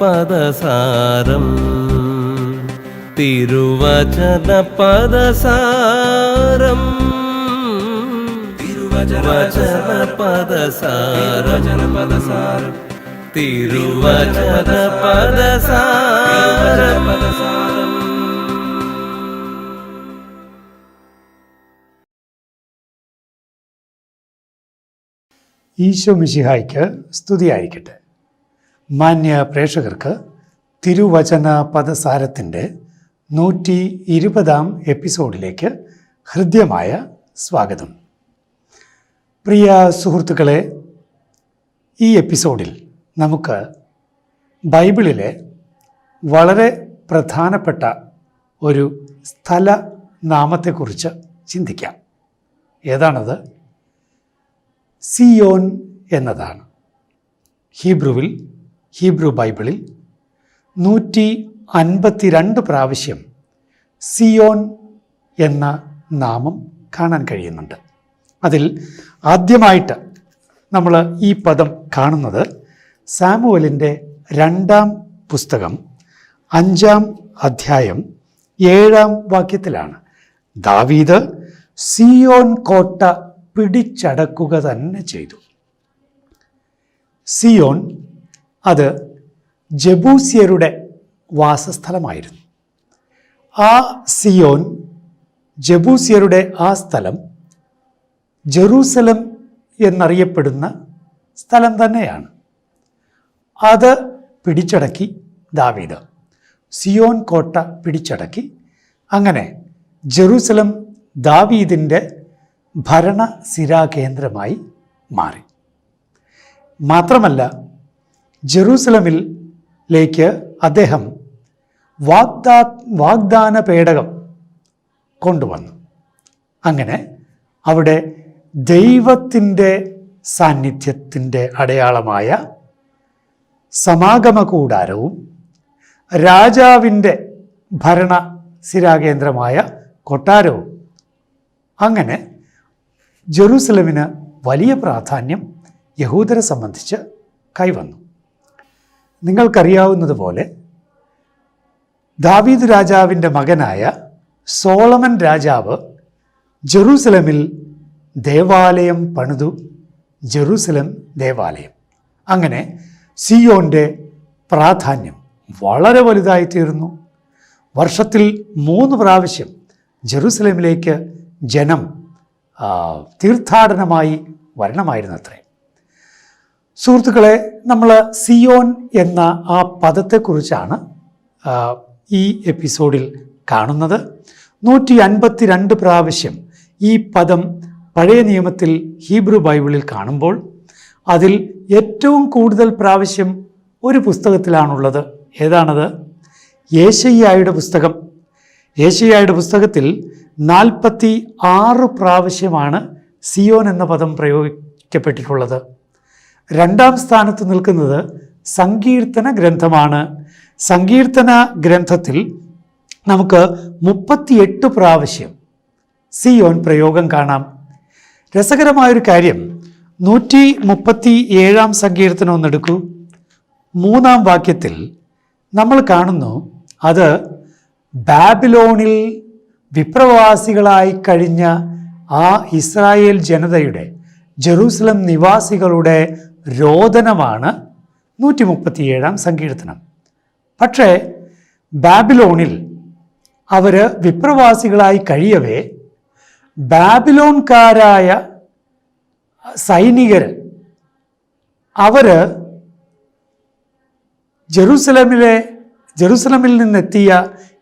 പദസാരം തിരുവചന പദസാരം തിരുവചന പദസാരം പദസാരം തിരുവചന പദസാരം പദസാരം ഈശോ മിശിഹായ്ക്ക് സ്തുതിയായിരിക്കട്ടെ മാന്യ പ്രേക്ഷകർക്ക് തിരുവചന പദസാരത്തിന്റെ നൂറ്റി ഇരുപതാം എപ്പിസോഡിലേക്ക് ഹൃദ്യമായ സ്വാഗതം. പ്രിയ സുഹൃത്തുക്കളെ ഈ എപ്പിസോഡിൽ നമുക്ക് ബൈബിളിലെ വളരെ പ്രധാനപ്പെട്ട ഒരു സ്ഥല നാമത്തെക്കുറിച്ച് ചിന്തിക്കാം. ഏതാണത്? സിയോൻ എന്നതാണ്. ഹീബ്രുവിൽ ഹീബ്രു ബൈബിളിൽ നൂറ്റി അൻപത്തിരണ്ട് പ്രാവശ്യം സിയോൺ എന്ന നാമം കാണാൻ കഴിയുന്നുണ്ട്. അതിൽ ആദ്യമായിട്ട് നമ്മൾ ഈ പദം കാണുന്നത് സാമുവലിന്റെ രണ്ടാം പുസ്തകം അഞ്ചാം അധ്യായം ഏഴാം വാക്യത്തിലാണ്. ദാവീദ് സിയോൺ കോട്ട പിടിച്ചടക്കുക തന്നെ ചെയ്തു. സിയോൻ അത് ജബൂസിയരുടെ വാസസ്ഥലമായിരുന്നു. ആ സിയോൻ ജബൂസിയരുടെ ആ സ്ഥലം ജെറൂസലം എന്നറിയപ്പെടുന്ന സ്ഥലം തന്നെയാണ്. അത് പിടിച്ചടക്കി ദാവീദ്. സിയോൻ കോട്ട പിടിച്ചടക്കി. അങ്ങനെ ജെറൂസലം ദാവീദിന്റെ ഭരണ സിരാകേന്ദ്രമായി മാറി. മാത്രമല്ല ജെറൂസലമിലേക്ക് അദ്ദേഹം വാഗ്ദാ വാഗ്ദാന പേടകം കൊണ്ടുവന്നു. അങ്ങനെ അവിടെ ദൈവത്തിന്റെ സാന്നിധ്യത്തിന്റെ അടയാളമായ സമാഗമ കൂടാരവും രാജാവിന്റെ ഭരണ സ്ഥിരാകേന്ദ്രമായ കൊട്ടാരവും. അങ്ങനെ ജെറൂസലമിന് വലിയ പ്രാധാന്യം യഹൂദരെ സംബന്ധിച്ച് കൈവന്നു. നിങ്ങൾക്കറിയാവുന്നതുപോലെ ദാവീദ് രാജാവിന്റെ മകനായ സോളമൻ രാജാവ് ജെറൂസലമിൽ ദേവാലയം പണിതു. ജെറൂസലം ദേവാലയം. അങ്ങനെ സിയോന്റെ പ്രാധാന്യം വളരെ വലുതായി തീർന്നു വർഷത്തിൽ മൂന്ന് പ്രാവശ്യം ജെറൂസലേമിലേക്ക് ജനം തീർത്ഥാടനമായി തീർത്ഥാടനമായി വരണമായിരുന്നത്രേ. സുഹൃത്തുക്കളെ നമ്മൾ സിയോൻ എന്ന ആ പദത്തെക്കുറിച്ചാണ് ഈ എപ്പിസോഡിൽ കാണുന്നത്. നൂറ്റി അൻപത്തി രണ്ട് പ്രാവശ്യം ഈ പദം പഴയ നിയമത്തിൽ ഹീബ്രു ബൈബിളിൽ കാണുമ്പോൾ അതിൽ ഏറ്റവും കൂടുതൽ പ്രാവശ്യം ഒരു പുസ്തകത്തിലാണുള്ളത്. ഏതാണത്? യേശയ്യായുടെ പുസ്തകം. യേശയ്യായുടെ പുസ്തകത്തിൽ നാൽപ്പത്തി ആറ് പ്രാവശ്യമാണ് സിയോൻ എന്ന പദം പ്രയോഗിക്കപ്പെട്ടിട്ടുള്ളത്. രണ്ടാം സ്ഥാനത്ത് നിൽക്കുന്നത് സങ്കീർത്തന ഗ്രന്ഥമാണ്. സങ്കീർത്തന ഗ്രന്ഥത്തിൽ നമുക്ക് മുപ്പത്തിയെട്ട് പ്രാവശ്യം സി സിയോൻ പ്രയോഗം കാണാം. രസകരമായൊരു കാര്യം നൂറ്റി മുപ്പത്തി ഏഴാം സങ്കീർത്തനം ഒന്നെടുക്കൂ മൂന്നാം വാക്യത്തിൽ നമ്മൾ കാണുന്നു അത് ബാബിലോണിൽ വിപ്രവാസികളായി കഴിഞ്ഞ ആ ഇസ്രായേൽ ജനതയുടെ ജെറൂസലം നിവാസികളുടെ രോദനമാണ് നൂറ്റി മുപ്പത്തിയേഴാം സങ്കീർത്തനം. പക്ഷേ ബാബിലോണിൽ അവർ വിപ്രവാസികളായി കഴിയവേ ബാബിലോൺകാരായ സൈനികർ അവർ ജെറുസലമിലെ ജെറുസലമിൽ നിന്നെത്തിയ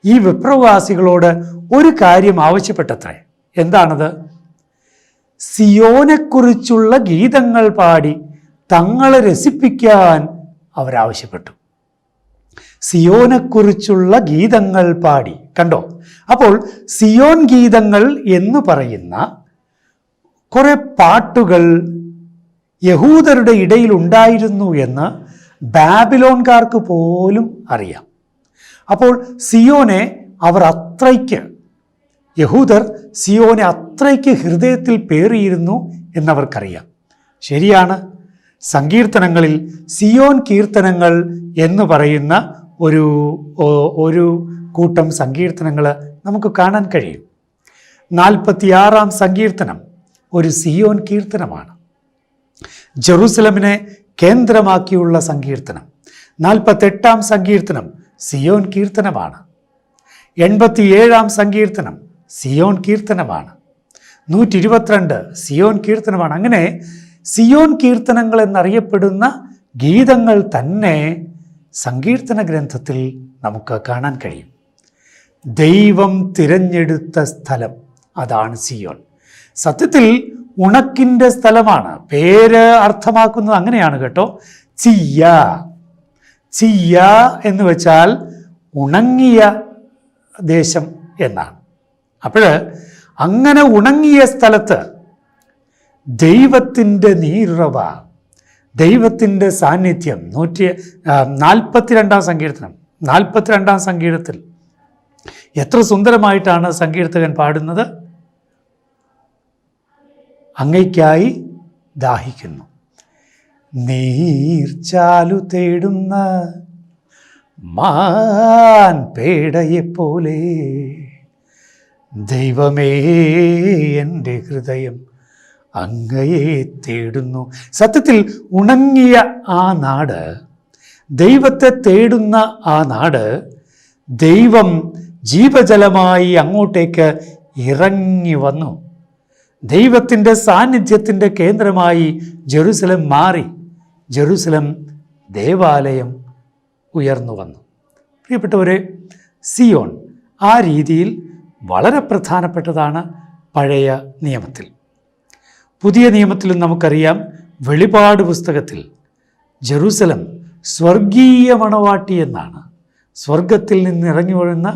ഈ വിപ്രവാസികളോട് ഒരു കാര്യം ആവശ്യപ്പെട്ടത്രേ. എന്താണത്? സിയോനെക്കുറിച്ചുള്ള ഗീതങ്ങൾ പാടി തങ്ങളെ രസിപ്പിക്കാൻ അവരാവശ്യപ്പെട്ടു. സിയോനെക്കുറിച്ചുള്ള ഗീതങ്ങൾ പാടി. കണ്ടോ? അപ്പോൾ സിയോൻ ഗീതങ്ങൾ എന്ന് പറയുന്ന കുറേ പാട്ടുകൾ യഹൂദരുടെ ഇടയിൽ ഉണ്ടായിരുന്നു എന്ന് ബാബിലോൺകാർക്ക് പോലും അറിയാം. അപ്പോൾ സിയോനെ അവർ അത്രയ്ക്ക് യഹൂദർ സിയോനെ അത്രയ്ക്ക് ഹൃദയത്തിൽ പേറിയിരുന്നു എന്നവർക്കറിയാം. ശരിയാണ്. സങ്കീർത്തനങ്ങളിൽ സിയോൻ കീർത്തനങ്ങൾ എന്ന് പറയുന്ന ഒരു ഒരു കൂട്ടം സങ്കീർത്തനങ്ങൾ നമുക്ക് കാണാൻ കഴിയും. നാൽപ്പത്തിയാറാം സങ്കീർത്തനം ഒരു സിയോൻ കീർത്തനമാണ്. ജെറൂസലമിനെ കേന്ദ്രമാക്കിയുള്ള സങ്കീർത്തനം. നാൽപ്പത്തെട്ടാം സങ്കീർത്തനം സിയോൻ കീർത്തനമാണ്. എൺപത്തിയേഴാം സങ്കീർത്തനം സിയോൻ കീർത്തനമാണ്. നൂറ്റി ഇരുപത്തിരണ്ട് സിയോൻ കീർത്തനമാണ്. അങ്ങനെ സിയോൻ കീർത്തനങ്ങൾ എന്നറിയപ്പെടുന്ന ഗീതങ്ങൾ തന്നെ സങ്കീർത്തന ഗ്രന്ഥത്തിൽ നമുക്ക് കാണാൻ കഴിയും. ദൈവം തിരഞ്ഞെടുത്ത സ്ഥലം അതാണ് സിയോൺ സത്യത്തിൽ ഉണക്കിന്റെ സ്ഥലമാണ്. പേര് അർത്ഥമാക്കുന്നത് അങ്ങനെയാണ് കേട്ടോ. ചിയ്യ. ചിയ്യ എന്ന് വെച്ചാൽ ഉണങ്ങിയ ദേശം എന്നാണ്. അപ്പോൾ അങ്ങനെ ഉണങ്ങിയ സ്ഥലത്ത് ദൈവത്തിന്റെ നീരുറവ ദൈവത്തിന്റെ സാന്നിധ്യം. നൂറ്റി നാൽപ്പത്തിരണ്ടാം സങ്കീർത്തനം. നാൽപ്പത്തിരണ്ടാം സങ്കീർത്തത്തിൽ എത്ര സുന്ദരമായിട്ടാണ് സങ്കീർത്തകൻ പാടുന്നത്? അങ്ങയ്ക്കായി ദാഹിക്കുന്നു. നീർച്ചാലു തേടുന്ന മാൻ പേടയെപ്പോലെ ദൈവമേ എന്റെ ഹൃദയം അങ്ങയെ തേടുന്നു. സത്യത്തിൽ ഉണങ്ങിയ ആ നാട് ദൈവത്തെ തേടുന്ന ആ നാട് ദൈവം ജീവജലമായി അങ്ങോട്ടേക്ക് ഇറങ്ങി വന്നു. ദൈവത്തിന്റെ സാന്നിധ്യത്തിന്റെ കേന്ദ്രമായി ജെറുസലം മാറി. ജെറുസലം ദേവാലയം ഉയർന്നു വന്നു. പ്രിയപ്പെട്ടവരെ സിയോൺ ആ രീതിയിൽ വളരെ പ്രധാനപ്പെട്ടതാണ് പഴയ നിയമത്തിൽ. പുതിയ നിയമത്തിലും നമുക്കറിയാം വെളിപാട് പുസ്തകത്തിൽ ജെറൂസലം സ്വർഗീയ മണവാട്ടി എന്നാണ്. സ്വർഗത്തിൽ നിന്ന് ഇറങ്ങി വരുന്ന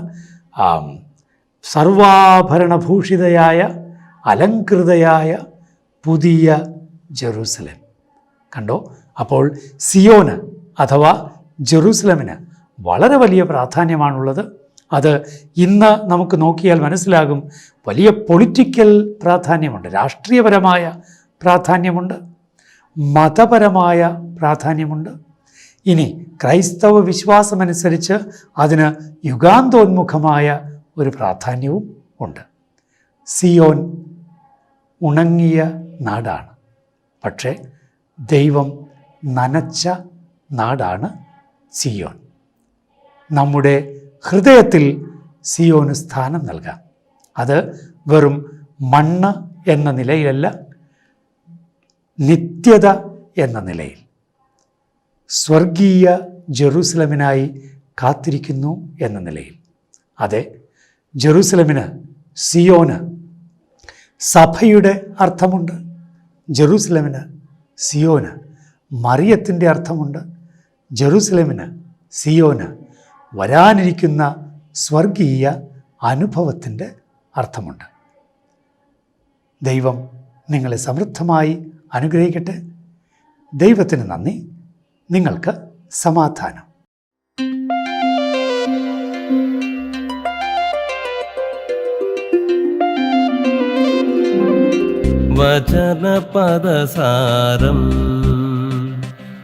സർവാഭരണഭൂഷിതയായ അലങ്കൃതയായ പുതിയ ജെറൂസലം. കണ്ടോ? അപ്പോൾ സിയോന് അഥവാ ജെറൂസലമിന് വളരെ വലിയ പ്രാധാന്യമാണുള്ളത്. അത് ഇന്ന് നമുക്ക് നോക്കിയാൽ മനസ്സിലാകും വലിയ പൊളിറ്റിക്കൽ പ്രാധാന്യമുണ്ട് രാഷ്ട്രീയപരമായ പ്രാധാന്യമുണ്ട് മതപരമായ പ്രാധാന്യമുണ്ട്. ഇനി ക്രൈസ്തവ വിശ്വാസമനുസരിച്ച് അതിന് യുഗാന്തോന്മുഖമായ ഒരു പ്രാധാന്യവും ഉണ്ട്. സിയോൻ ഉണങ്ങിയ നാടാണ്. പക്ഷേ ദൈവം നനച്ച നാടാണ് സിയോൺ നമ്മുടെ ഹൃദയത്തിൽ സിയോന് സ്ഥാനം നൽകാം. അത് വെറും മണ്ണ് എന്ന നിലയിലല്ല നിത്യത എന്ന നിലയിൽ. സ്വർഗീയ ജെറൂസലമിനായി കാത്തിരിക്കുന്നു എന്ന നിലയിൽ. അതെ ജെറൂസലമിന് സിയോന് സഭയുടെ അർത്ഥമുണ്ട് ജെറൂസലമിന് സിയോന് മറിയത്തിന്റെ അർത്ഥമുണ്ട് ജെറൂസലമിന് സിയോന് വരാനിരിക്കുന്ന സ്വർഗീയ അനുഭവത്തിന്റെ അർത്ഥമുണ്ട്. ദൈവം നിങ്ങളെ സമൃദ്ധമായി അനുഗ്രഹിക്കട്ടെ. ദൈവത്തിന് നന്ദി. നിങ്ങൾക്ക് സമാധാനം. വചനപദസാരം